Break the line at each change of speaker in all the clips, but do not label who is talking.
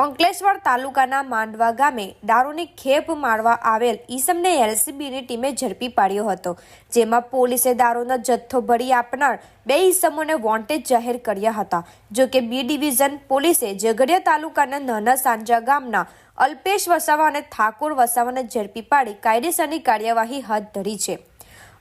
અંકલેશ્વર તાલુકાના માંડવા ગામે દારૂની ખેપ મારવા આવેલ ઈસમને એલસીબીની ટીમે ઝડપી પાડ્યો હતો, જેમાં પોલીસે દારૂનો જથ્થો ભરી આપનાર બે ઈસમોને વોન્ટેજ જાહેર કર્યા હતા. જો કે બી ડિવિઝન પોલીસે ઝઘડિયા તાલુકાના નાના સાંજા ગામના અલ્પેશ વસાવા અને ઠાકોર વસાવાને ઝડપી પાડી કાયદેસરની કાર્યવાહી હાથ ધરી છે.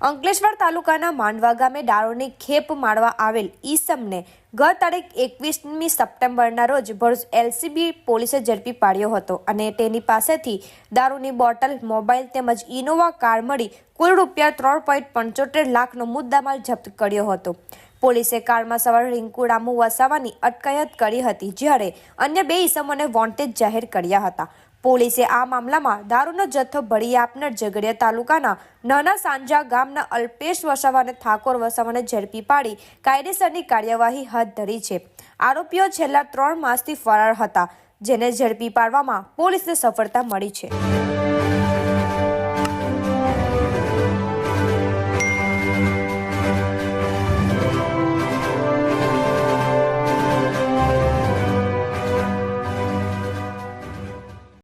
અંકલેશ્વર તાલુકાના માંડવા ગામે દારૂની ખેપ મારવા આવેલ ઈસમને ગત તારીખ એકવીસમી સપ્ટેમ્બરના રોજ ભરૂચ એલસીબી પોલીસે ઝડપી પાડ્યો હતો અને તેની પાસેથી દારૂની બોટલ, મોબાઈલ તેમજ ઇનોવા કાર મળી કુલ રૂપિયા ત્રણ પોઈન્ટ પંચોતેર લાખનો મુદ્દામાલ જપ્ત કર્યો હતો. પોલીસે કારમાં સવાર રિંકુ રામુ વસાવાની અટકાયત કરી હતી, જ્યારે અન્ય બે ઈસમોને વોન્ટેજ જાહેર કર્યા હતા. પોલીસે આ મામલામાં દારૂનો જથ્થો ભળી આપનાર ઝઘડિયા તાલુકાના નાના સાંજા ગામના અલ્પેશ વસાવાને ઠાકોર વસાવાને ઝડપી પાડી કાયદેસરની કાર્યવાહી હાથ ધરી છે. આરોપીઓ છેલ્લા ત્રણ માસથી ફરાર હતા, જેને ઝડપી પાડવામાં પોલીસને સફળતા મળી છે.